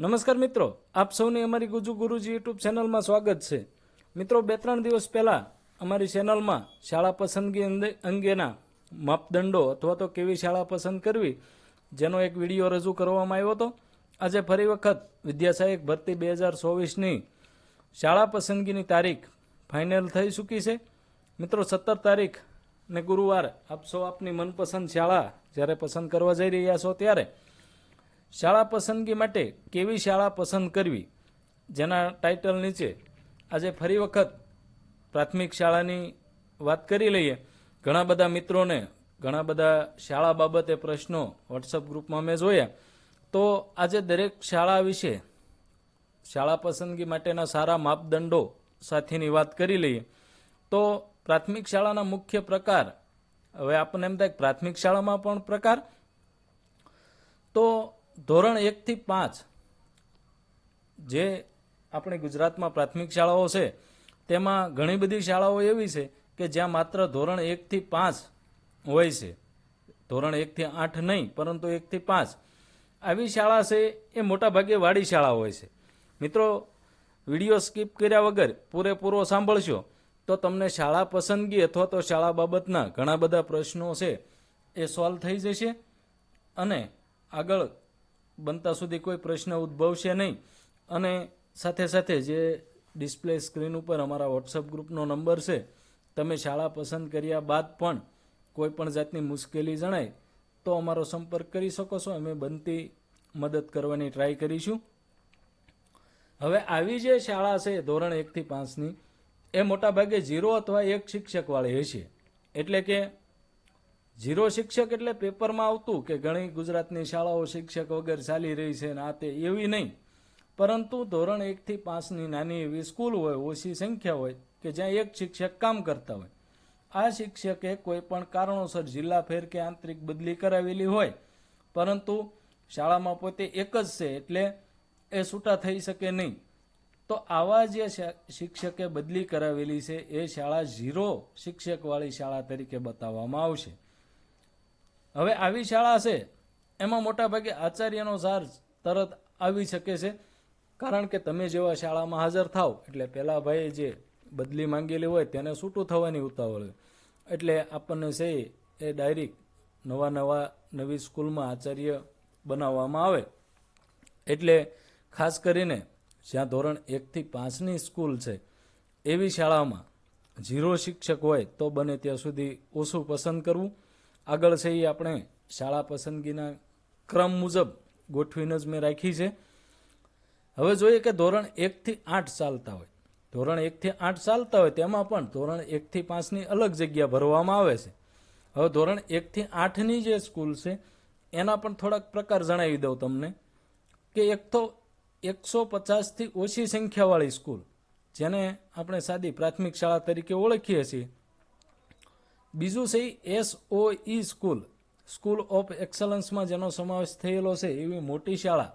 નમસ્કાર મિત્રો, આપ સૌની અમારી ગુજુ ગુરુજી યુટ્યુબ ચેનલમાં સ્વાગત છે. મિત્રો, બે ત્રણ દિવસ પહેલાં અમારી ચેનલમાં શાળા પસંદગી અંગે- અંગેના માપદંડો અથવા તો કેવી શાળા પસંદ કરવી, જેનો એક વીડિયો રજૂ કરવામાં આવ્યો હતો. આજે ફરી વખત વિદ્યાસહાયક ભરતી બે હજાર ચોવીસની શાળા પસંદગીની તારીખ ફાઇનલ થઈ ચૂકી છે. મિત્રો, સત્તર તારીખ ને ગુરુવાર આપ સૌ આપની મનપસંદ શાળા જ્યારે પસંદ કરવા જઈ રહ્યા છો ત્યારે શાળા પસંદગી માટે કેવી શાળા પસંદ કરવી? જેના ટાઇટલ નીચે આજે ફરી વખત પ્રાથમિક શાળાની વાત કરી લઈએ. ઘણા બધા મિત્રોને ઘણા બધા શાળા બાબતે પ્રશ્નો વોટ્સઅપ ગ્રુપમાં મેં જોયા. તો આજે દરેક શાળા વિશે શાળા પસંદગી માટેના સારા માપદંડો સાથેની વાત કરી લઈએ. તો પ્રાથમિક શાળાના મુખ્ય પ્રકાર, હવે આપણને એમ થાય પ્રાથમિક શાળામાં પણ પ્રકાર. તો ધોરણ એકથી પાંચ, જે આપણી ગુજરાતમાં પ્રાથમિક શાળાઓ છે, તેમાં ઘણી બધી શાળાઓ એવી છે કે જ્યાં માત્ર ધોરણ એકથી પાંચ હોય છે. ધોરણ એકથી આઠ નહીં, પરંતુ એકથી પાંચ. આવી શાળા છે, એ મોટાભાગે વાડી શાળા હોય છે. મિત્રો, વીડિયો સ્કીપ કર્યા વગર પૂરેપૂરો સાંભળશો, તો તમને શાળા પસંદગી અથવા તો શાળા બાબતના ઘણા બધા પ્રશ્નો છે, એ સોલ્વ થઈ જશે. અને આગળ બનતા સુધી કોઈ પ્રશ્ન ઉદ્ભવશે નહીં. અને સાથે સાથે જે ડિસ્પ્લે સ્ક્રીન ઉપર અમારા વોટ્સઅપ ગ્રુપનો નંબર છે, તમે શાળા પસંદ કર્યા બાદ પણ કોઈ પણ જાતની મુશ્કેલી જણાય તો અમારો સંપર્ક કરી શકો છો. અમે બનતી મદદ કરવાની ટ્રાય કરીશું. હવે આવી જે શાળા છે, ધોરણ એકથી પાંચની એ મોટાભાગે ઝીરો અથવા એક શિક્ષકવાળી હશે એટલે કે ઝીરો શિક્ષક એટલે પેપરમાં આવતું કે ઘણી ગુજરાતની શાળાઓ શિક્ષક વગર ચાલી રહી છે ને આ તે એવી નહીં. પરંતુ ધોરણ એકથી પાંચની નાની એવી સ્કૂલ હોય, ઓછી સંખ્યા હોય કે જ્યાં એક શિક્ષક કામ કરતા હોય. આ શિક્ષકે કોઈ પણ કારણોસર જિલ્લા ફેર કે આંતરિક બદલી કરાવેલી હોય. પરંતુ શાળામાં પોતે એક જ છે એટલે એ છૂટા થઈ શકે નહીં. તો આવા જે શિક્ષકે બદલી કરાવેલી છે, એ શાળા ઝીરો શિક્ષકવાળી શાળા તરીકે બતાવવામાં આવશે. હવે આવી શાળા છે, એમાં મોટાભાગે આચાર્યનો ચાર્જ તરત આવી શકે છે. કારણ કે તમે જેવા શાળામાં હાજર થાવ, એટલે પેલા ભાઈ જે બદલી માંગેલી હોય તેને છૂટું થવાની ઉતાવળ એટલે આપણને છે એ ડાયરેક્ટ નવા નવા નવી સ્કૂલમાં આચાર્ય બનાવવામાં આવે. એટલે ખાસ કરીને જ્યાં ધોરણ એકથી પાંચની સ્કૂલ છે, એવી શાળામાં ઝીરો શિક્ષક હોય તો બને ત્યાં સુધી ઓછું પસંદ કરવું. આગળ છે એ આપણે શાળા પસંદગીના ક્રમ મુજબ ગોઠવીને જ મેં રાખી છે. હવે જોઈએ કે ધોરણ એકથી આઠ ચાલતા હોય. ધોરણ એકથી આઠ ચાલતા હોય તેમાં પણ ધોરણ એકથી પાંચની અલગ જગ્યા ભરવામાં આવે છે. હવે ધોરણ એકથી આઠની જે સ્કૂલ છે, એના પણ થોડાક પ્રકાર જણાવી દઉં તમને કે એક તો એકસો પચાસથી ઓછી સંખ્યાવાળી સ્કૂલ, જેને આપણે સાદી પ્રાથમિક શાળા તરીકે ઓળખીએ છીએ. બીજું છે એસઓઈ સ્કૂલ. સ્કૂલ ઓફ એક્સલન્સમાં જેનો સમાવેશ થયેલો છે એવી મોટી શાળા.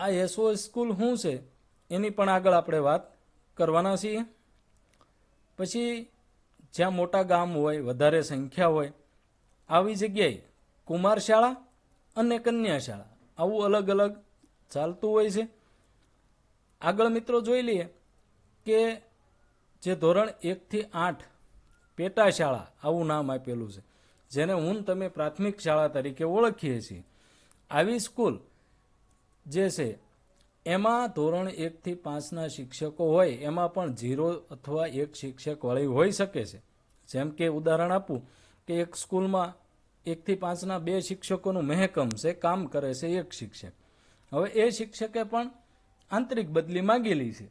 આ એસઓ સ્કૂલ શું છે? એની પણ આગળ આપણે વાત કરવાના છીએ. પછી જ્યાં મોટા ગામ હોય, વધારે સંખ્યા હોય, આવી જગ્યાએ કુમાર શાળા અને કન્યા શાળા. આવું અલગ અલગ ચાલતું હોય છે. આગળ મિત્રો જોઈ લઈએ કે જે ધોરણ એકથી આઠ પેટા શાળા આવું નામ આપેલું છે, જેને હું તમે પ્રાથમિક શાળા તરીકે ઓળખીએ છીએ. આવી સ્કૂલ જે છે, એમાં ધોરણ એકથી પાંચના શિક્ષકો હોય, એમાં પણ ઝીરો અથવા એક શિક્ષક વાળી હોઈ શકે છે. જેમ કે ઉદાહરણ આપું કે એક સ્કૂલમાં એકથી પાંચના બે શિક્ષકોનું મહેકમ છે, કામ કરે છે એક શિક્ષક. હવે એ શિક્ષકે પણ આંતરિક બદલી માંગેલી છે.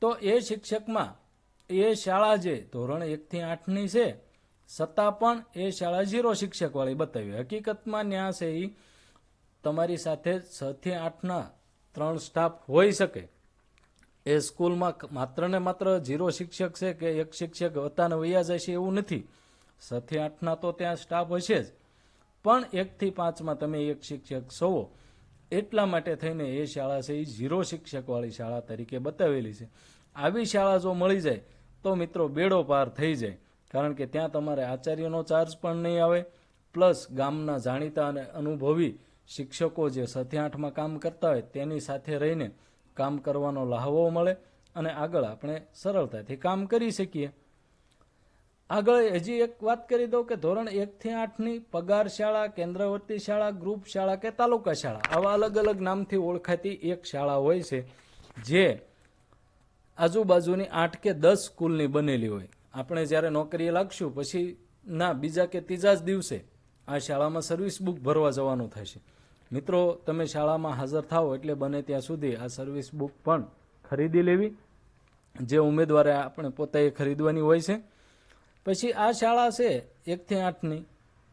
તો એ શિક્ષકમાં એ શાળા જે ધોરણ એકથી આઠની છે છતાં પણ એ શાળા ઝીરો શિક્ષકવાળી બતાવી. હકીકતમાં ન્યા છે એ તમારી સાથે છથી આઠના ત્રણ સ્ટાફ હોઈ શકે. એ સ્કૂલમાં માત્ર ને માત્ર ઝીરો શિક્ષક છે કે એક શિક્ષક વતાને વૈયા જશે એવું નથી. છથી આઠના તો ત્યાં સ્ટાફ હશે જ. પણ એકથી પાંચમાં તમે એક શિક્ષક છો. એટલા માટે થઈને એ શાળા છે એ ઝીરો શિક્ષકવાળી શાળા તરીકે બતાવેલી છે. આવી શાળા જો મળી જાય તો મિત્રો બેડો પાર થઈ જાય. કારણ કે ત્યાં તમારે આચાર્યનો ચાર્જ પણ નહીં આવે. પ્લસ ગામના જાણીતા અને અનુભવી શિક્ષકો જે સથી આઠમાં કામ કરતા હોય તેની સાથે રહીને કામ કરવાનો લહાવો મળે અને આગળ આપણે સરળતાથી કામ કરી શકીએ. આગળ હજી એક વાત કરી દઉં કે ધોરણ એકથી આઠની પગાર શાળા, કેન્દ્રવર્તી શાળા ગ્રુપ શાળા કે તાલુકા શાળા આવા અલગ અલગ નામથી ઓળખાતી એક શાળા હોય છે, જે આજુબાજુની આઠ કે દસ સ્કૂલની બનેલી હોય. આપણે જ્યારે નોકરીએ લાગશું, પછી ના, બીજા કે ત્રીજા જ દિવસે આ શાળામાં સર્વિસ બુક ભરવા જવાનું થશે. મિત્રો, તમે શાળામાં હાજર થાઓ એટલે બને ત્યાં સુધી આ સર્વિસ બુક પણ ખરીદી લેવી. જે ઉમેદવારે આપણે પોતે ખરીદવાની હોય છે. પછી આ શાળા છે એકથી આઠની.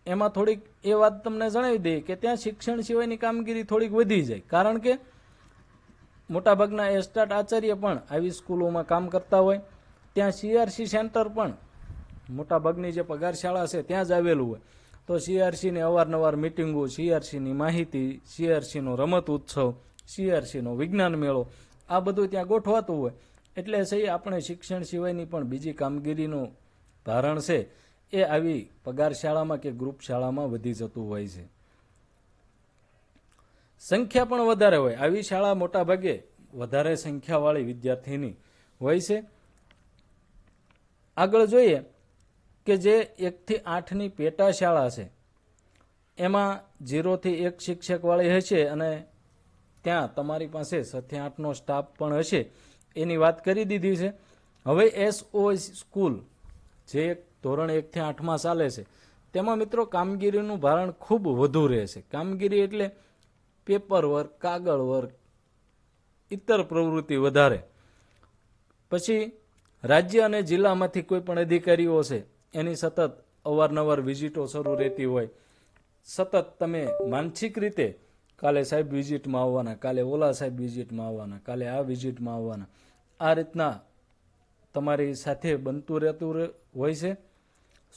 એમાં થોડીક એ વાત તમને જણાવી દઈએ કે ત્યાં શિક્ષણ સિવાયની કામગીરી થોડીક વધી જાય. કારણ કે મોટાભાગના એસ્ટાટ આચાર્ય પણ આવી સ્કૂલોમાં કામ કરતા હોય. ત્યાં સીઆરસી સેન્ટર પણ મોટાભાગની જે પગાર શાળા છે ત્યાં જ આવેલું હોય. તો સીઆરસીની અવારનવાર મિટિંગો સીઆરસીની માહિતી સીઆરસીનો રમત ઉત્સવ સીઆરસીનો વિજ્ઞાન મેળો, આ બધું ત્યાં ગોઠવાતું હોય. એટલે સહી આપણે શિક્ષણ સિવાયની પણ બીજી કામગીરીનું ભારણ છે. એ આવી પગાર શાળામાં કે ગ્રુપ શાળામાં વધી જતું હોય છે. સંખ્યા પણ વધારે હોય. આવી શાળા મોટા ભાગે વધારે સંખ્યાવાળી વિદ્યાર્થીની હોય છે. આગળ જોઈએ કે જે એકથી આઠની પેટા શાળા છે, એમાં જીરોથી એક શિક્ષકવાળી હશે અને ત્યાં તમારી પાસે સથી આઠનો સ્ટાફ પણ હશે એની વાત કરી દીધી છે. હવે એસઓ સ્કૂલ, જે ધોરણ એકથી આઠમાં ચાલે છે, તેમાં મિત્રો કામગીરીનું ભારણ ખૂબ વધુ રહેશે. કામગીરી એટલે પેપર વર્ક, કાગળ વર્ક, ઇતર પ્રવૃત્તિ વધારે. પછી રાજ્ય અને જિલ્લામાંથી કોઈ પણ અધિકારીઓ છે એની સતત અવારનવાર વિઝિટો શરૂ રહેતી હોય. સતત તમે માનસિક રીતે કાલે સાહેબ વિઝિટમાં આવવાના, કાલે ઓલા સાહેબ વિઝિટમાં આવવાના, કાલે આ વિઝિટમાં આવવાના. આ રીતના તમારી સાથે બનતું રહેતું રહે- હોય છે.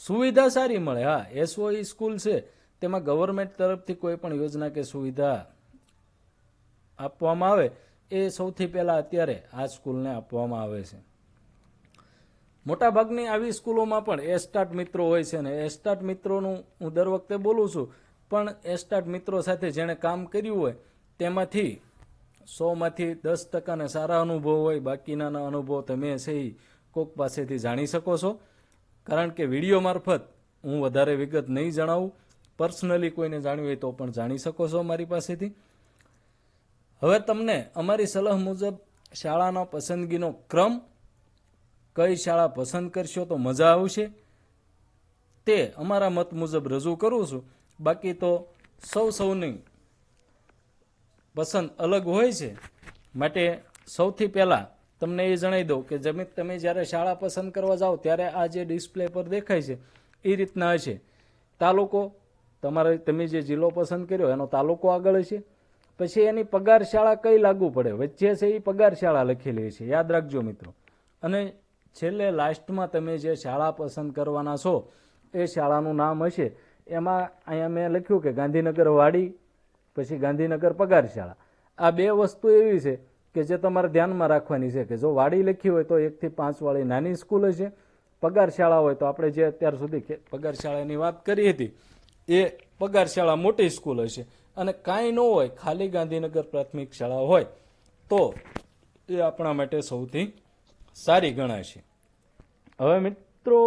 સુવિધા સારી મળે. હા, એસઓઈ સ્કૂલ છે, તેમાં ગવર્મેન્ટ તરફથી કોઈ પણ યોજના કે સુવિધા આપવામાં આવે, એ સૌથી પહેલાં અત્યારે આ સ્કૂલને આપવામાં આવે છે. મોટાભાગની આવી સ્કૂલોમાં પણ એસ્ટાટ મિત્રો હોય છે ને, એસ્ટાટ મિત્રોનું હું દર વખતે બોલું છું, પણ એસ્ટાટ મિત્રો સાથે જેણે કામ કર્યું હોય, તેમાંથી સોમાંથી દસ ટકાને સારા અનુભવ હોય બાકીના અનુભવ તમે છે કોક પાસેથી જાણી શકો છો. કારણ કે વીડિયો મારફત હું વધારે વિગત નહીં જણાવું. પર્સનલી કોઈને જાણવી હોય તો પણ જાણી શકો છો મારી પાસેથી. હવે તમને અમારી સલાહ મુજબ શાળાનો પસંદગીનો ક્રમ કઈ શાળા પસંદ કરશો તો મજા આવશે. તે અમારા મત મુજબ રજૂ કરું છું. બાકી તો સૌ સૌની પસંદ અલગ હોય છે. માટે સૌથી પહેલાં તમને એ જણાવી દઉં કે જમીન તમે જ્યારે શાળા પસંદ કરવા જાઓ ત્યારે આ જે ડિસ્પ્લે પર દેખાય છે એ રીતના હશે. તાલુકો તમારે તમે જે જિલ્લો પસંદ કર્યો એનો તાલુકો આગળ હશે. પછી એની પગાર શાળા કઈ લાગુ પડે? વચ્ચે છે એ પગાર શાળા લખેલી છે. યાદ રાખજો મિત્રો. અને છેલ્લે લાસ્ટમાં તમે જે શાળા પસંદ કરવાના છો, એ શાળાનું નામ હશે. એમાં અહીંયા મેં લખ્યું કે ગાંધીનગર વાડી, પછી ગાંધીનગર પગાર શાળા આ બે વસ્તુ એવી છે કે જે તમારે ધ્યાનમાં રાખવાની છે કે જો વાડી લખી હોય તો એકથી પાંચવાળી નાની સ્કૂલ હશે. પગાર શાળા હોય તો આપણે જે અત્યાર સુધી પગારશાળાની પગાર શાળાની વાત કરી હતી, એ પગાર શાળા મોટી સ્કૂલ હશે. અને કાંઈ ન હોય, ખાલી ગાંધીનગર પ્રાથમિક શાળા હોય, તો એ આપણા માટે સૌથી સારી ગણાય છે. હવે મિત્રો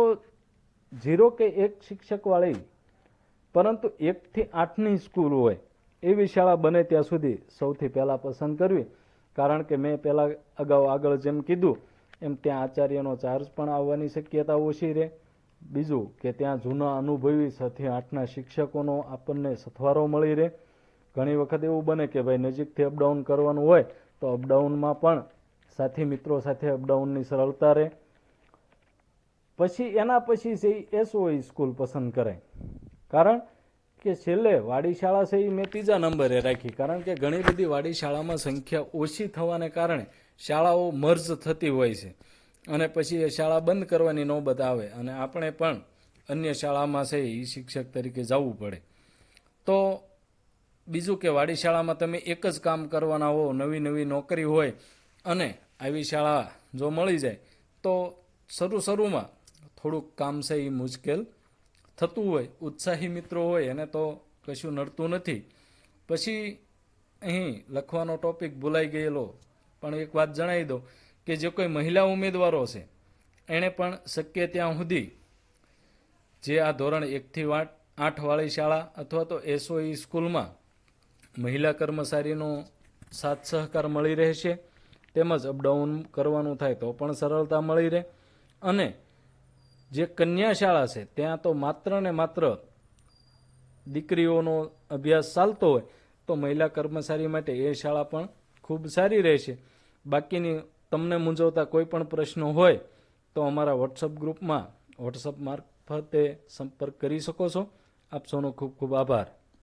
ઝીરો કે એક શિક્ષકવાળી, પરંતુ એકથી આઠની સ્કૂલ હોય, એવી શાળા બને ત્યાં સુધી સૌથી પહેલાં પસંદ કરવી. કારણ કે મેં પહેલાં અગાઉ આગળ જેમ કીધું, એમ ત્યાં આચાર્યનો ચાર્જ પણ આવવાની શક્યતા ઓછી રહે. બીજું કે ત્યાં જૂના અનુભવી સાથે આઠના શિક્ષકોનો આપણને સથવારો મળી રહે. ઘણી વખત એવું બને કે ભાઈ નજીકથી અપડાઉન કરવાનું હોય તો અપડાઉનમાં પણ સાથી મિત્રો સાથે અપડાઉનની સરળતા રહે. પછી એના પછી છે એસઓઈ સ્કૂલ પસંદ કરાય. કારણ કે છેલ્લે વાડી શાળા છે એ મેં ત્રીજા નંબરે રાખી. કારણ કે ઘણી બધી વાડી શાળામાં સંખ્યા ઓછી થવાને કારણે શાળાઓ મર્જ થતી હોય છે. અને પછી એ શાળા બંધ કરવાની નોબત આવે અને આપણે પણ અન્ય શાળામાં છે એ શિક્ષક તરીકે જવું પડે. તો બીજું કે વાડી શાળામાં તમે એક જ કામ કરવાના હો, નવી નવી નોકરી હોય અને આવી શાળા જો મળી જાય, તો શરૂ શરૂમાં થોડુંક કામ છે એ મુશ્કેલ થતું હોય, ઉત્સાહી મિત્રો હોય, એને તો કશું નડતું નથી. પછી અહીં લખવાનો ટોપિક ભૂલાઈ ગયેલો, પણ એક વાત જણાવી દો કે જે કોઈ મહિલા ઉમેદવારો છે, એણે પણ શક્ય ત્યાં સુધી જે આ ધોરણ એકથી આઠ આઠ શાળા અથવા તો એસઓઈ સ્કૂલમાં મહિલા કર્મચારીનો સાથ સહકાર મળી રહેશે, તેમજ અપડાઉન કરવાનું થાય તો પણ સરળતા મળી રહે. અને જે કન્યા શાળા છે, ત્યાં તો માત્ર ને માત્ર દીકરીઓનો અભ્યાસ ચાલતો હોય, તો મહિલા કર્મચારી માટે એ શાળા પણ ખૂબ સારી રહેશે. બાકીની તમને મૂંઝવતા કોઈ પણ પ્રશ્નો હોય, તો અમારા વોટ્સઅપ ગ્રુપમાં વોટ્સઅપ મારફતે સંપર્ક કરી શકો છો. આપ સૌનો ખૂબ ખૂબ આભાર.